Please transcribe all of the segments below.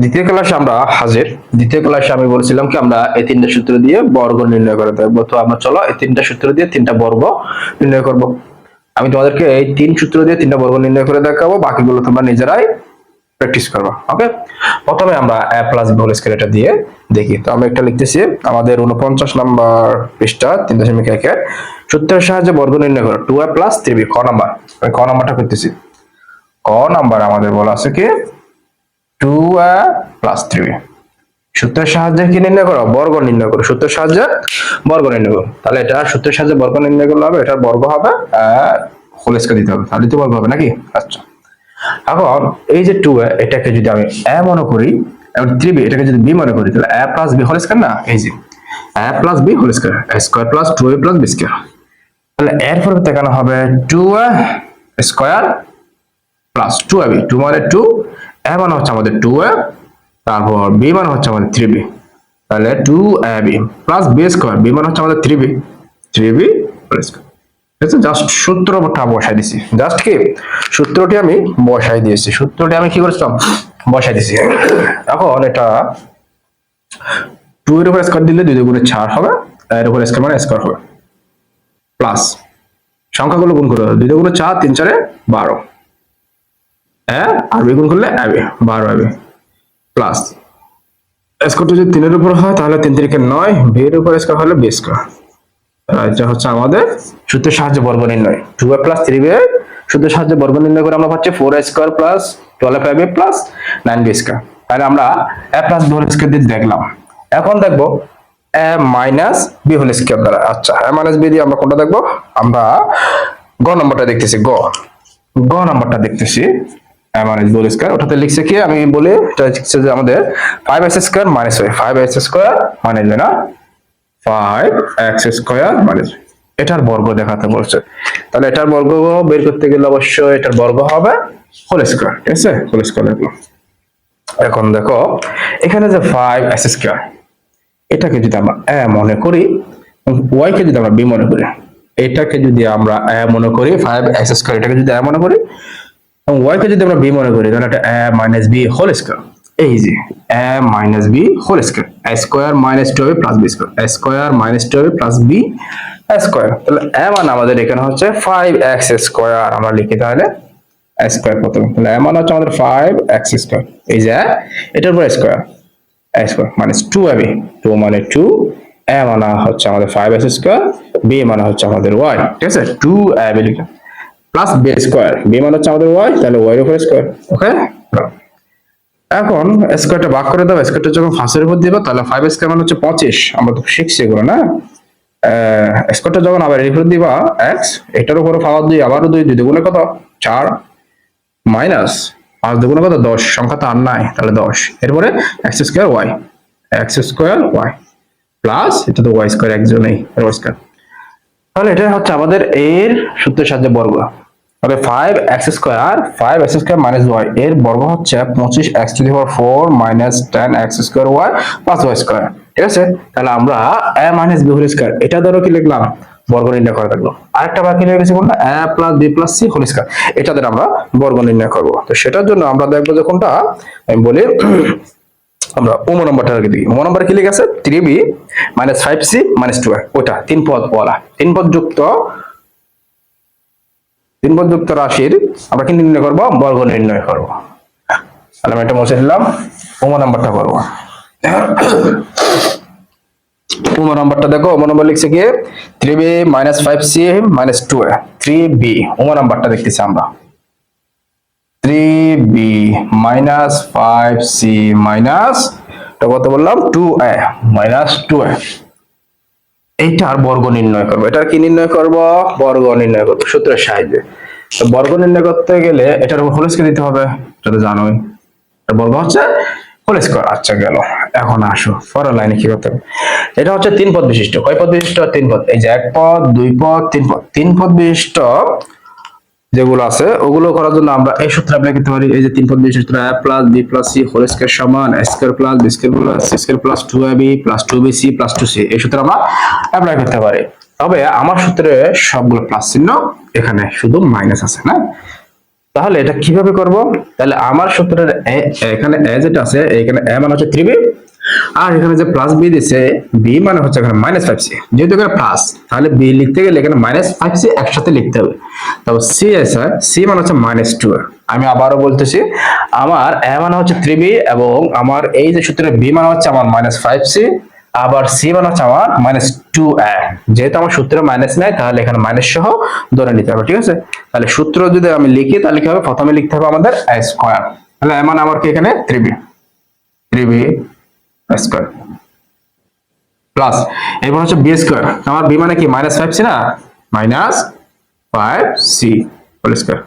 দ্বিতীয় ক্লাসে আমরা হাজির। দ্বিতীয় ক্লাসে আমি বলছিলাম কি, আমরা এই তিনটা সূত্র দিয়ে বর্গ নির্ণয় করে দেবো তো আমরা চলো এই তিনটা সূত্র দিয়ে তিনটা বর্গ নির্ণয় করব। আমি তোমাদেরকে এই তিন সূত্র দিয়ে তিনটা বর্গ নির্ণয় করে দেখাবো, বাকিগুলো তোমরা নিজেরাই প্র্যাকটিস করব ওকে প্রথমে আমরা A plus B whole square এটা দিয়ে দেখি। তো আমি একটা লিখতেছি, আমাদের উনপঞ্চাশ নাম্বার পৃষ্ঠা, তিন দশমিক একে সূত্রের সাহায্যে বর্গ নির্ণয় করো। Two A plus three B ক নাম্বার। আমি ক নাম্বারটা করতেছি। ক নাম্বার আমাদের বলা আছে কি? টু প্লাস থ্রি সূত্রের সাহায্যে কি নির্ণয় করো? বর্গ নির্ণয় করো। সূত্রের সাহায্যে বর্গ নির্ণয় করো। তাহলে এটা সূত্রের সাহায্যে বর্গ নির্ণয় করলে হবে, এটার বর্গ হবে হোল স্কয়ার দিতে হবে। তাহলে তো বর্গ হবে নাকি? আচ্ছা। এখন এই যে টু এটাকে যদি আমি এ মনে করি, এবং থ্রি বি এটাকে যদি বি মনে করি, তাহলে A plus B whole square না? এই যে A plus B whole square square plus two A plus B square তাহলে এর পরিবর্তে কেন হবে? Two square plus two A B two মানে টু এ মানে হচ্ছে আমাদের টু এ তারপর বি মানে হচ্ছে আমাদের থ্রি বি তাহলে two A B plus B square B মানে হচ্ছে আমাদের থ্রি বি থ্রি বি ঠিক জাস্ট সূত্রটা বসাই দিছি। জাস্ট কি? সূত্রটি আমি বসাই দিয়েছি। সূত্রটি আমি কি করেছিলাম? বসাই দিয়েছি এখন এটা টু এর উপর স্কোয়ার দিলে দুই দুগুণে চার হবে এর উপর স্কোয়ার মানে স্কোয়ার হবে। প্লাস সংখ্যাগুলো গুণ করে। দুই দুগুণে চার, তিন চারে বারো। হ্যাঁ? আর গুণ করলে অ্যাবে বারো অ্যাবে প্লাস স্কোয়ারটা যদি তিনের উপর হয়, তাহলে তিন তিরিকে নয়, বিয়ের উপর স্কোয়ার হলে বি স্কোয়ার এটা হচ্ছে আমাদের সূত্রের সাহায্যে বর্গ নির্ণয়। Two A plus three B সূত্রের সাহায্যে বর্গ নির্ণয় করে আমরা পাচ্ছি four square plus twelve A plus nine B square তাহলে আমরা A plus B whole square দিয়ে দেখলাম। এখন দেখব A minus B whole square দ্বারা। আচ্ছা এ মাইনাস বি দিয়ে আমরা কোনটা দেখব? আমরা গ নম্বরটা দেখতেছি, গ। গ নাম্বারটা দেখতেছি। মাইনাস বি হোল স্কোয়ার ওটাতে লিখছে কি? আমি বলি যে আমাদের five S square minus Y five S square minus না ফাইভ এক্স স্কোয়ার মানে এটার বর্গ দেখাতে বলছে। তাহলে এটার বর্গ বের করতে গেলে অবশ্যই এটার বর্গ হবে হোল স্কোয়ার ঠিক আছে? হোল স্কোয়ার লিখলাম। এখন দেখো, এখানে যে ফাইভ এক্স স্কোয়ার এটাকে যদি আমরা এ মনে করি ওয়াই কে যদি আমরা বি মনে করি, এটাকে যদি আমরা এ মনে করি ফাইভ এক্স স্কোয়ার এটাকে যদি এ মনে করি এবং ওয়াই কে যদি আমরা বি মনে করি, তাহলে এটা A minus B whole square এই যে A minus B whole square A square minus two হবে plus B square A square minus two হবে প্লাস বি স্কোয়ার তাহলে এ মানে আমাদের এখানে হচ্ছে ফাইভ এক্স স্কোয়ার আমরা লিখি তাহলে স্কোয়ার প্রথমে। তাহলে এ মানে হচ্ছে আমাদের ফাইভ এক্স স্কোয়ার এই যে এটার উপর square square minus two AB two মানে টু এ মানে হচ্ছে আমাদের ফাইভ এক্স স্কোয়ার বি মানে হচ্ছে আমাদের ওয়াই ঠিক আছে? টু এবি লিখলাম। প্লাস বি স্কোয়ার বি মানে হচ্ছে আমাদের ওয়াই তাহলে ওয়াই উপর স্কোয়ার ওকে এখন স্কোয়ারটা ভাগ করে দাও। স্কোয়ারটা যখন ফাঁসের উপর দিবে, তাহলে ফাইভ স্কোয়ার মানে হচ্ছে পঁচিশ। আমরা তো শিখছি এগুলো, না? স্কোয়ারটা যখন আবার এর উপর দিবা এক্স এটার উপরে পাওয়ার দুই, আবারও দুই দুই দুগুণে কত? চার মাইনাস পাঁচ দুগুণে কত? দশ। সংখ্যা তো আর নাই, তাহলে দশ। এরপরে X square Y X square Y plus এটা তো ওয়াই স্কোয়ার একজনেই ওয়াই স্কোয়ার তাহলে এটা হচ্ছে আমাদের এর সূত্রের সাহায্যে বর্গ। তাহলে five X square five X square minus Y এর বর্গ হচ্ছে পঁচিশ X to the power four minus ten X square Y plus Y square ঠিক আছে? তাহলে আমরা A minus B whole square এটা ধরো কি লিখলাম? বর্গ নির্ণয় করে থাকল। আরেকটা বাকি রয়ে গেছে কোনটা A plus B plus C whole square এটা দ্বারা আমরা বর্গ নির্ণয় করব। তো সেটার জন্য আমরা দেখব যে কোনটা? আমি বলি, আমরা ওমো নম্বরটা রেখে দিই ওমো নম্বর কি লিখে আছে? Three B minus five C minus two ওটা তিন পদ বলা তিন পদ যুক্ত যুক্ত রাশির আমরা কি নির্ণয় করব? বর্গ নির্ণয় করব। তাহলে আমি এটা মুছে দিলাম ওমো নাম্বারটা করব। নাম্বারটা দেখো নাম্বার লিখছে কি? Three B minus five C minus two three B নাম্বারটা দেখতেছি আমরা। Three B minus five C minus কত বললাম? Two A minus two A এইটার বর্গ নির্ণয় করব। এটার কি নির্ণয় করব? বর্গ নির্ণয় করব। সূত্রের সাহায্যে। তো বর্গ নির্ণয় করতে গেলে এটার উপর হোল স্কয়ার দিতে হবে, এটা তো জানোই। এটার বর্গ হচ্ছে হোল স্কয়ার আচ্ছা গেল। এখন আসো, পরের লাইনে কি করতে হবে? এটা হচ্ছে তিন পদ বিশিষ্ট। কয় পদ বিশিষ্ট? তিন পদ। এই যে এক পদ, দুই পদ, তিন পদ। তিন পদ বিশিষ্ট যেগুলো আছে, ওগুলো করার জন্য আমরা এই সূত্র অ্যাপ্লাই করতে পারি। এই যে তিন পদ বিশিষ্ট a plus B plus C whole square সমান a square plus B square plus C square plus two A B plus two B C plus two C এই সূত্র আমরা অ্যাপ্লাই করতে পারি। তবে আমার সূত্রে সবগুলো প্লাস চিহ্ন এখানে শুধু মাইনাস আছে, না? তাহলে এটা কীভাবে করব? তাহলে আমার সূত্রের এখানে এ যেটা আছে, এখানে এ মানে হচ্ছে থ্রি আর এখানে যে প্লাস বি দিছে বি মানে হচ্ছে এখানে মাইনাস ফাইভ সি যেহেতু এখানে প্লাস তাহলে বি লিখতে গেলে এখানে মাইনাস ফাইভ সি একসাথে লিখতে হবে। তারপর সি আছে সি মানে হচ্ছে মাইনাস টু আমি আবারও বলতেছি, আমার এ মানে হচ্ছে থ্রি এবং আমার এই যে সূত্রের বি মানে হচ্ছে আমার মাইনাস ফাইভ সি আবার সি হচ্ছে আমার মাইনাস টু যেহেতু আমার সূত্রে মাইনাস নাই, তাহলে এখানে মাইনাস সহ ধরে নিতে হবে, ঠিক আছে? তাহলে সূত্র যদি আমি লিখি, তাহলে কি হবে? প্রথমে লিখতে হবে আমাদের স্কোয়ার তাহলে এ মানে আমার কি এখানে? থ্রি বি স্কোয়ার প্লাস এবার হচ্ছে বি স্কোয়ার আমার বি মানে কি? মাইনাস ফাইভ সি না? Minus five C whole square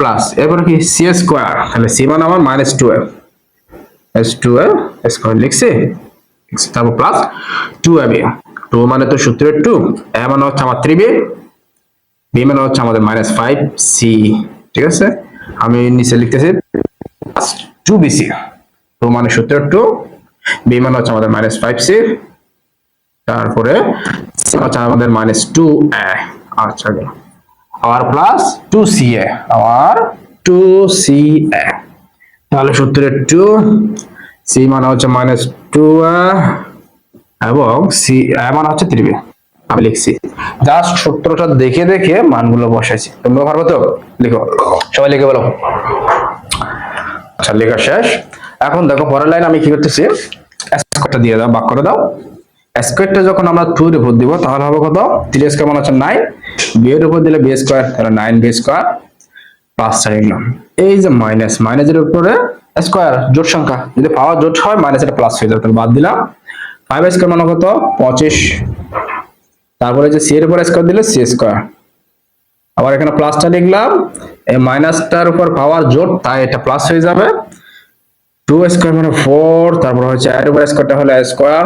plus এরপর কি? সি স্কোয়ার তাহলে সি মানে আমার মাইনাস টুয়েলভ টুয়েলভ স্কোয়ার লিখছি। তারপর plus two A B two মানে তো সূত্রের টু এ মানে হচ্ছে আমার থ্রি বি বি মানে হচ্ছে আমাদের মাইনাস ফাইভ সি ঠিক আছে? আমি নিচে লিখতেছি টু বিসি টু মানে সূত্রের টু বি মানে হচ্ছে আমাদের মাইনাস ফাইভ সি তারপরে হচ্ছে আমাদের মাইনাস টু এ আচ্ছা গেল। আবার প্লাস টু সি এ আর টু সি এ তাহলে সূত্রের টু সি মানে হচ্ছে মাইনাস এবং সি মানে হচ্ছে থ্রি আমি লিখছি। জাস্ট সূত্রটা দেখে দেখে মানগুলো বসাইছি। তোমরা পারব তো? লিখো। সবাই লিখে বলো। আচ্ছা লেখা শেষ। এখন দেখো, পরের লাইন আমি কি করতেছি? স্কোয়ারটা দিয়ে দাও বাক করে দাও। স্কোয়ারটা যখন আমরা টু এর উপর দিব, তাহলে হবে কত? থ্রি স্কোয়ার মানে হচ্ছে নাইন বি এর উপর দিলে বি স্কোয়ার তাহলে নাইন বি স্কোয়ার প্লাস চাইলাম এই যে মাইনাস মাইনাসের উপরে স্কোয়ার জোট সংখ্যা। যদি পাওয়ার জোট হয় মাইনাস এটা প্লাস হয়ে যাবে। তাহলে বাদ দিলাম। ফাইভ স্কোয়ার মানে কত? পঁচিশ। তারপরে যে সি এর উপর স্কোয়ার দিলে সি স্কোয়ার আবার এখানে প্লাসটা লিখলাম। এই মাইনাসটার উপর পাওয়ার জোট, তাই এটা প্লাস হয়ে যাবে। টু স্কোয়ার মানে ফোর তারপর হচ্ছে এর উপর স্কোয়ারটা হলো স্কোয়ার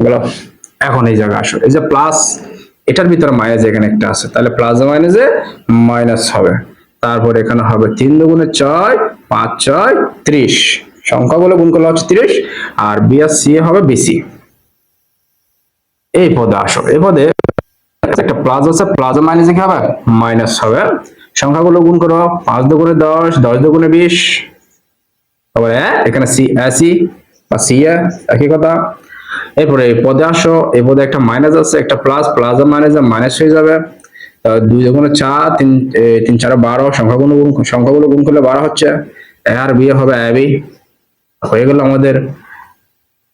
বলো এখন এই জায়গায় আসো। এই যে প্লাস এটার ভিতরে মাইনাস এখানে একটা আছে। তাহলে প্লাস মাইনাসে মাইনাস হবে। তারপর এখানে হবে তিন দুগুণে ছয়, পাঁচ ছয়, ত্রিশ। সংখ্যাগুলো গুণ করলে হচ্ছে ত্রিশ, আর বি আর সি হবে বেশি এই পদে আসো। এই পদে একটা প্লাস আছে প্লাস মাইনাসে কি হবে? মাইনাস হবে। সংখ্যাগুলো গুণ করো, পাঁচ দুগুণে দশ দশ দুগুণে বিশ। তারপরে এখানে সি সি বা সি একই কথা। এরপরে এই পদে আসো। এই পদে একটা মাইনাস আছে, একটা প্লাস প্লাস মাইনাস মাইনাস হয়ে যাবে। দুই দুগুণে চার তিন তিন চার বারো সংখ্যাগুলো গুণ সংখ্যাগুলো গুণ করলে বারো হচ্ছে। আর বি হবে এ বি। হয়ে গেল আমাদের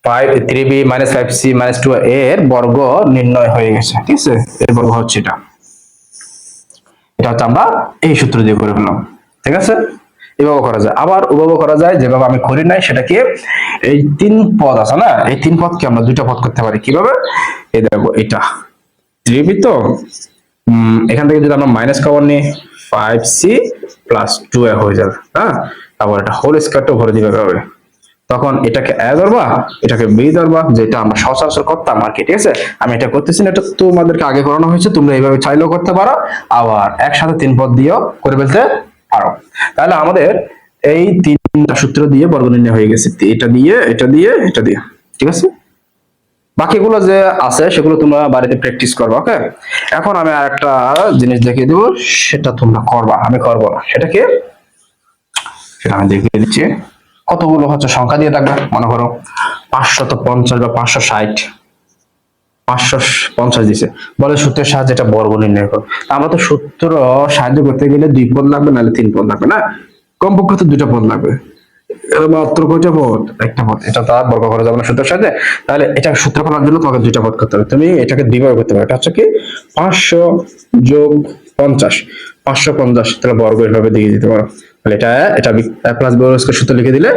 five three B minus five C minus two এর বর্গ নির্ণয় হয়ে গেছে ঠিক আছে? এর বর্গ হচ্ছে এটা। এটা হচ্ছে আমরা এই সূত্র দিয়ে করে ঠিক আছে? এভাবে করা যায়। আবার করা যায় যেভাবে আমি করি নাই সেটা কি এই তিন পদ আছে না? এই তিন পদকে আমরা দুইটা পদ করতে পারি। কীভাবে? এই দেখো এটা। থ্রি তো উম, এখান থেকে যদি আমরা মাইনাস কভার নিই five C plus two A হয়ে যাবে হ্যাঁ? তারপর এটা হোল স্কোয়ারটা ভরে দিবে হবে তখন এটাকে এ ধরবা, এটাকে বি ধরবা, যেটা আমরা সচরাচর করতাম আর কি, ঠিক আছে? আমি এটা করতেছি না, এটা তোমাদেরকে আগে করানো হয়েছে, তোমরা এইভাবে চাইলেও করতে পারো, আবার একসাথে তিন পদ দিয়েও করে ফেলতে পারো। তাহলে আমাদের এই তিনটা সূত্র দিয়ে বর্গ নির্ণয় হয়ে গেছে, এটা দিয়ে এটা দিয়ে এটা দিয়ে, ঠিক আছে? বাকিগুলো যে আছে, সেগুলো তোমরা বাড়িতে প্র্যাকটিস করবে ওকে এখন আমি আর একটা জিনিস দেখিয়ে দেবো, সেটা তোমরা করবা। আমি করব না। সেটা কি? সেটা আমি দেখিয়ে দিচ্ছি। কতগুলো হচ্ছে সংখ্যা দিয়ে থাকবে, মনে করো? পাঁচশত পঞ্চাশ বা পাঁচশো ষাট। পাঁচশো পঞ্চাশ দিছে। বলে সূত্রের সাহায্যে এটা বর্গ নির্ণয় করো। আমরা তো সূত্র সাহায্য করতে গেলে দুই পদ লাগবে, নাহলে তিন পদ লাগবে, না? কমপক্ষে তো দুইটা পদ লাগবে। মাত্র কয়টা পদ একটা এটা তো আর বর্গ করা যাবে না সূত্রের তাহলে এটা সূত্র করার জন্য তোমাকে দুইটা করতে হবে। তুমি এটাকে করতে পারো। এটা হচ্ছে কি পাঁচশো যোগ পঞ্চাশ। পাঁচশো পঞ্চাশ, তাহলে বর্গ দিয়ে দিতে পারো। তাহলে এটা এটা প্লাস বি সূত্র লিখে দিলে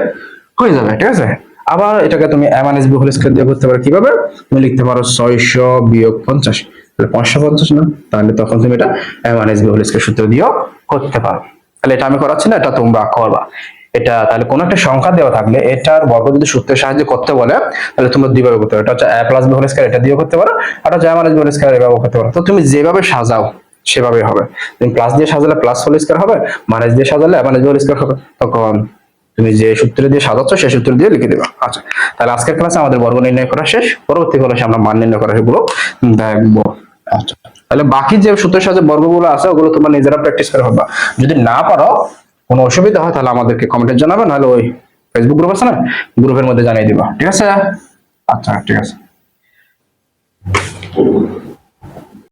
হয়ে যাবে, ঠিক আছে? আবার এটাকে তুমি A minus B whole square দিয়ে করতে পারো কীভাবে? তুমি লিখতে পারো ছয়শো বিয়োগ পঞ্চাশ। তাহলে পাঁচশো পঞ্চাশ না? তাহলে তখন তুমি এটা A minus B whole square সূত্র দিয়েও করতে পারো। তাহলে এটা আমি করাচ্ছি না, এটা তোমরা করবা। এটা তাহলে কোন একটা সংখ্যা দেওয়া থাকলে এটার বর্গ যদি সূত্রের সাহায্যে করতে বলে, তাহলে তোমরা দুইভাবে করতে পারো। এটা হচ্ছে A plus B whole square এটা দিয়েও করতে পারো, আর হচ্ছে A minus B whole square এভাবে করতে পারো। তো তুমি যেভাবে সাজাও সেভাবে হবে। তুমি প্লাস দিয়ে সাজালে প্লাস হোল স্কয়ার হবে মাইনাস দিয়ে সাজালে মাইনাস হোল স্কয়ার হবে। তখন তুমি যে সূত্র দিয়ে সাজাচ্ছ, সেই সূত্র দিয়ে লিখে দেবে। আচ্ছা তাহলে আজকের ক্লাসে আমাদের বর্গ নির্ণয় করা শেষ। পরবর্তী ক্লাসে আমরা মান নির্ণয় করা সেগুলো দেখব। আচ্ছা তাহলে বাকি যে সূত্রের সাথে বর্গগুলো আছে, ওগুলো তোমরা নিজেরা প্র্যাকটিস করে হবে যদি না পারো কোনো অসুবিধা হয়, তাহলে আমাদেরকে কমেন্টে জানাবেন নাহলে ওই ফেসবুক গ্রুপ আছে না গ্রুপের মধ্যে জানিয়ে দিবা। ঠিক আছে? আচ্ছা ঠিক আছে।